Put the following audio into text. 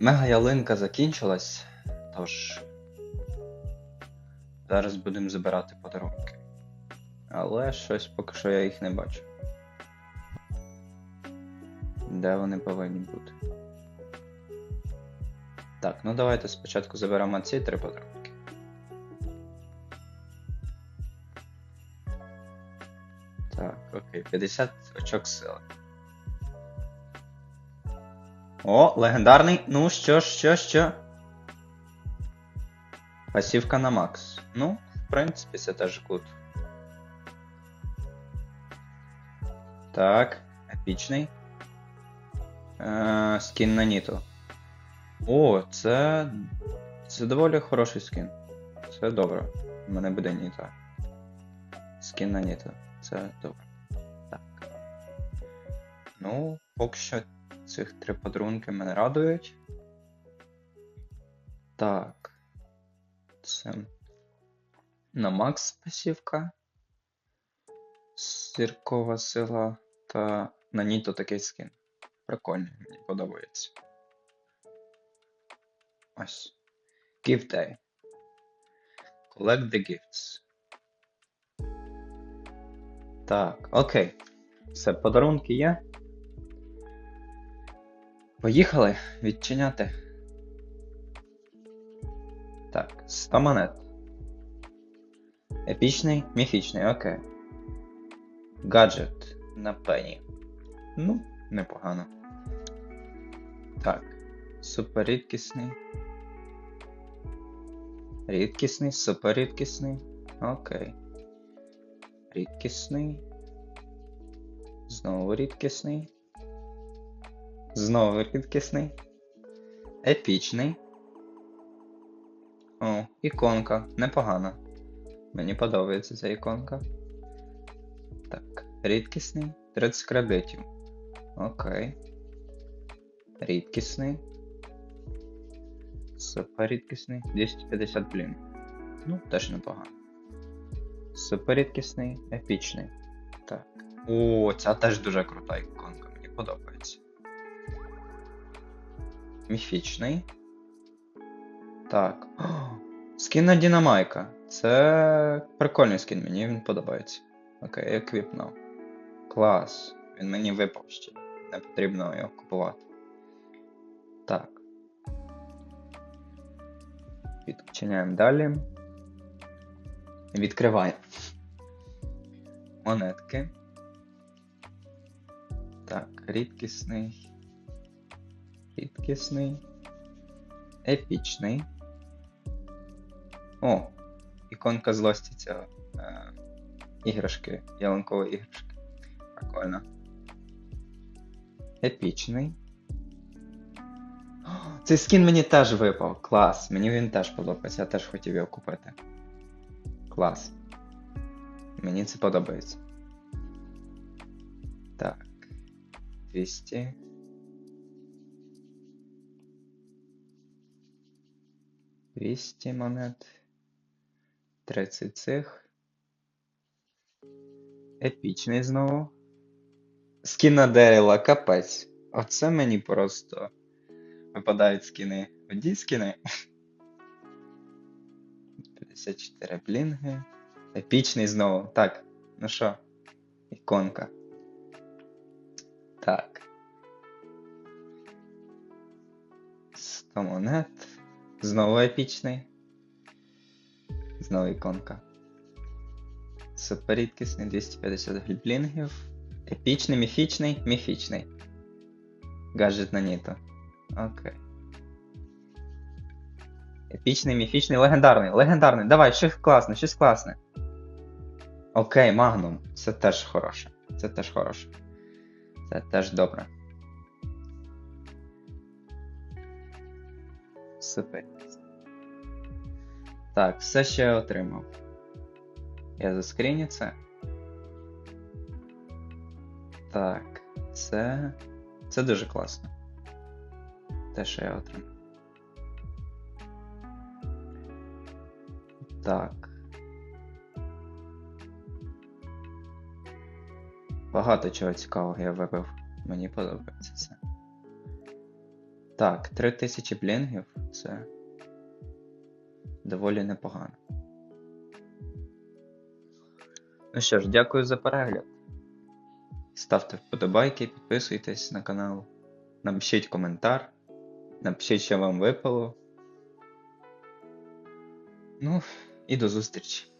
Мега ялинка закінчилась, тож. Зараз будемо забирати подарунки. Але щось поки що я їх не бачу. Де вони повинні бути? Так, ну давайте спочатку заберемо ці три подарунки. Так, окей, 50 очок сили. О, легендарний. Ну, що, що, що? Пасівка на Макс. Ну, в принципі, це теж гуд. Так, епічний. Е, скін на Ніту. О, це. Це доволі хороший скін. Це добре. У мене буде Ніта. Скін на Ніту. Це добре. Так. Ну, поки що цих три подарунки мене радують. Так. Це. На Макс пасівка. Зіркова сила та на Ніто такий скін. Прикольний, мені подобається. Ось. Gift Day. Collect the gifts. Так, окей. Все, подарунки є. Поїхали відчиняти. Так, 100 монет. Епічний, міфічний, окей. Гаджет на пені. Ну, непогано. Так. Супер рідкісний. Рідкісний, супер рідкісний. Окей. Рідкісний. Знову рідкісний. Знову рідкісний. Епічний. О, іконка. Непогано. Мені подобається ця іконка. Так, рідкісний. 30 кредитів. Окей. Рідкісний. Супер рідкісний. 250 блін. Ну, теж непогано. Супер рідкісний, епічний. Так. О, ця теж дуже крута іконка, мені подобається. Міфічний. Так. О, скін на Дінамайка. Це прикольний скін, мені він подобається. Окей, еквіпнув. Клас. Він мені випав ще. Не потрібно його купувати. Так. Відчиняємо далі. Відкриваємо. Монетки. Так, рідкісний. Рідкісний. Епічний. О! Іконка злості цього. Е, іграшки. Ялинкової іграшки. Прикольно. Епічний. Цей скін мені теж випав. Клас. Мені він теж подобається. Я теж хотів його купити. Клас. Мені це подобається. Так. 200. Двісті монет. 30 цих. Епічний знову. Скіна Деріла, капець. Оце мені просто випадають скіни. Одні скіни. 54 блінги. Епічний знову. Так, ну що? Іконка. Так. 100 монет. Знову епічний. Знову іконка. Супер рідкісний 250 гліблінгів. Епічний, міфічний, міфічний. Гаджет на Ніто. Окей. Епічний, міфічний, легендарний. Легендарний. Давай, щось класне, щось класне. Окей, Магнум. Це теж хороше. Це теж хороше. Це теж добре. Супер. Так, все ще я отримав. Я заскріню це. Так, це. Це дуже класно. Те, що я отримав. Так. Багато чого цікавого я вибив. Мені подобається це. Так, 3000 блінгів це доволі непогано. Ну що ж, дякую за перегляд. Ставте вподобайки, підписуйтесь на канал, напишіть коментар, напишіть, що вам випало. Ну, і до зустрічі!